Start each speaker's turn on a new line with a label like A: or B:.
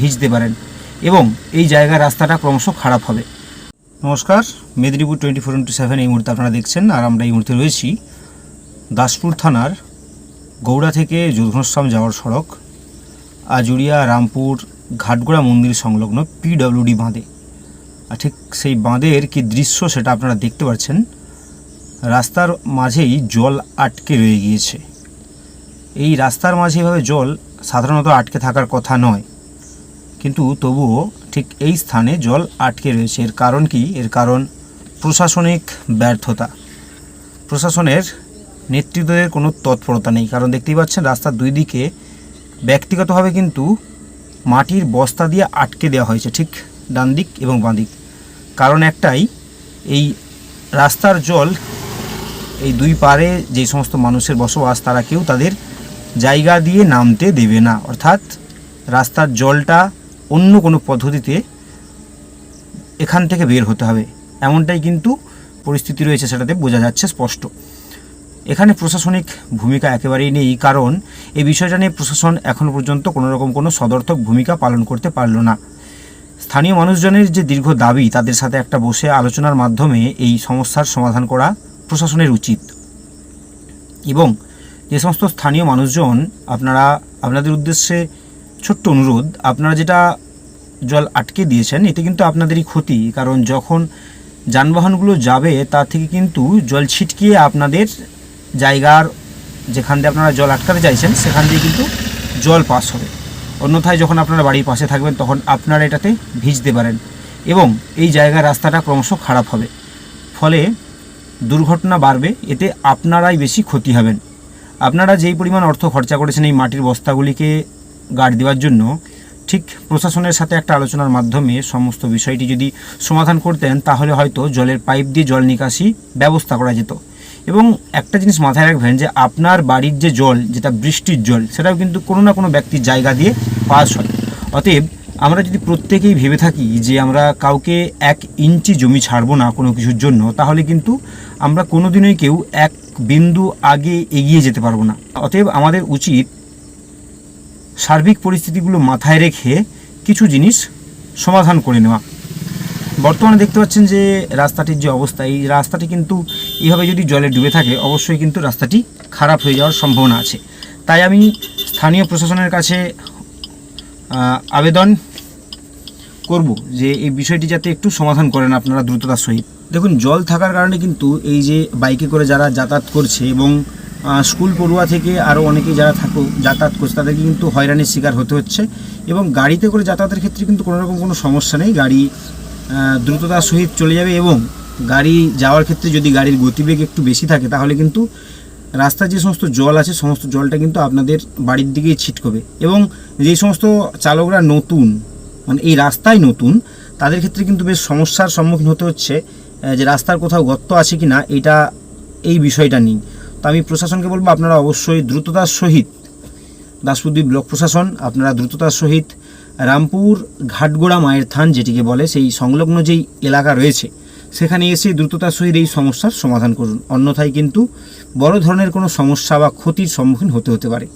A: ভিজতে পারেন এবং এই জায়গার রাস্তাটা ক্রমশ খারাপ হবে। নমস্কার, Medinipur twenty four into seven এই মুহূর্তে আপনারা দেখছেন আর আমরা এই মুহূর্তে রয়েছি দাসপুর থানার গৌড়া থেকে যোধঘনশ্যাম যাওয়ার সড়ক, আজুরিয়া, রামপুর, ঘাটগোড়া মন্দির সংলগ্ন পিডব্লিউডি বাঁধে। আর ঠিক সেই বাঁধের কি দৃশ্য সেটা আপনারা দেখতে পাচ্ছেন। রাস্তার মাঝেই জল আটকে রয়ে গিয়েছে। এই রাস্তার মাঝে এভাবে জল সাধারণত আটকে থাকার কথা নয়। কিন্তু তবুও ঠিক এই স্থানে জল আটকে রয়েছে। এর কারণ কি? এর কারণ প্রশাসনিক ব্যর্থতা। প্রশাসনের নেতৃত্বের কোনো তৎপরতা নেই। কারণ দেখতেই পাচ্ছেন, রাস্তার দুই দিকে ব্যক্তিগতভাবে কিন্তু মাটির বস্তা দিয়ে আটকে দেওয়া হয়েছে, ঠিক ডান দিক এবং বাঁ দিক। কারণ একটাই, এই রাস্তার জল, এই দুই পারে যে সমস্ত মানুষের বসবাস, তারা কেউ তাদের জায়গা দিয়ে নামতে দেবে না। অর্থাৎ রাস্তার জলটা অন্য কোনো পদ্ধতিতে এখান থেকে বের হতে হবে। এমনটাই কিন্তু পরিস্থিতি রয়েছে, সেটাতে বোঝা যাচ্ছে স্পষ্ট। এখানে প্রশাসনিক ভূমিকা একেবারেই নেই, কারণ এই বিষয়টা নিয়ে প্রশাসন এখনও পর্যন্ত কোনো রকম কোনো সদর্থক ভূমিকা পালন করতে পারল না। স্থানীয় মানুষজনের যে দীর্ঘ দাবি, তাদের সাথে একটা বসে আলোচনার মাধ্যমে এই সমস্যার সমাধান করা প্রশাসনের উচিত। এবং যে সমস্ত স্থানীয় মানুষজন, আপনারা, আপনাদের উদ্দেশ্যে ছোট্ট অনুরোধ, আপনারা যেটা জল আটকে দিয়েছেন, এতে কিন্তু আপনাদেরই ক্ষতি। কারণ যখন যানবাহনগুলো যাবে, তার থেকে কিন্তু জল ছিটকিয়ে আপনাদের জায়গার যেখান দিয়ে আপনারা জল আটকাতে চাইছেন, সেখান দিয়ে কিন্তু জল পাস হবে। অন্যথায় যখন আপনারা বাড়ির পাশে থাকবেন, তখন আপনারা এটাতে ভিজতে পারেন এবং এই জায়গার রাস্তাটা ক্রমশ খারাপ হবে। ফলে দুর্ঘটনা বাড়বে, এতে আপনারাই বেশি ক্ষতি হবেন। আপনারা যেই পরিমাণ অর্থ খরচা করেছেন এই মাটির বস্তাগুলিকে গার্ড দেওয়ার জন্য ঠিক প্রশাসনের সাথে একটা আলোচনার মাধ্যমে সমস্ত বিষয়টি যদি সমাধান করতেন, তাহলে হয়তো জলের পাইপ দিয়ে জল নিকাশি ব্যবস্থা করা যেত। এবং একটা জিনিস মাথায় রাখবেন যে, আপনার বাড়ির যে জল, যেটা বৃষ্টির জল, সেটাও কিন্তু কোনো না কোনো ব্যক্তির জায়গা দিয়ে পাস হয়। অতএব আমরা যদি প্রত্যেকেই ভেবে থাকি যে, আমরা কাউকে এক ইঞ্চি জমি ছাড়বো না কোনো কিছুর জন্য, তাহলে কিন্তু আমরা কোনোদিনই কেউ এক বিন্দু আগে এগিয়ে যেতে পারব না। অতএব আমাদের উচিত সার্বিক পরিস্থিতিগুলো মাথায় রেখে কিছু জিনিস সমাধান করে নেওয়া। বর্তমানে দেখতে পাচ্ছেন যে রাস্তাটির যে অবস্থা, এই রাস্তাটি কিন্তু এইভাবে যদি জলে ডুবে থাকে, অবশ্যই কিন্তু রাস্তাটি খারাপ হয়ে যাওয়ার সম্ভাবনা আছে। তাই আমি স্থানীয় প্রশাসনের কাছে আবেদন করব যে এই বিষয়টি যাতে একটু সমাধান করেন আপনারা দ্রুততার সহিত। দেখুন, জল থাকার কারণে কিন্তু এই যে বাইকে করে যারা যাতায়াত করছে এবং স্কুল পড়ুয়া থেকে আরও অনেকেই যারা থাকো, যাতায়াত করছে, তাদেরকে কিন্তু হয়রানির শিকার হতে হচ্ছে এবং গাড়িতে করে যাতায়াতের ক্ষেত্রে কিন্তু কোনো রকম কোনো সমস্যা নেই। গাড়ি দ্রুততার সহিত চলে যাবে এবং গাড়ি যাওয়ার ক্ষেত্রে যদি গাড়ির গতিবেগ একটু বেশি থাকে, তাহলে কিন্তু রাস্তার যে সমস্ত জল আছে, সমস্ত জলটা কিন্তু আপনাদের বাড়ির দিকেই ছিটকবে এবং যে সমস্ত চালকরা নতুন মানে এই রাস্তায় নতুন, তাদের ক্ষেত্রে কিন্তু বেশ সমস্যার সম্মুখীন হতে হচ্ছে যে রাস্তার কোথাও গর্ত আছে কি না এটা, এই বিষয়টা নেই তো আমি প্রশাসনকে বলব, আপনারা অবশ্যই দ্রুততার সহিত দাসপুরদ্বীপ ব্লক প্রশাসন, আপনারা দ্রুততার সহিত রামপুর ঘাটগোড়া মায়ের থান যেটিকে বলে, সেই সংলগ্ন যেই এলাকা রয়েছে, সেখানে এসে দ্রুততার সহিত এই সমস্যার সমাধান করুন। অন্যথায় কিন্তু বড় ধরনের কোনো সমস্যা বা ক্ষতির সম্মুখীন হতে হতে পারে।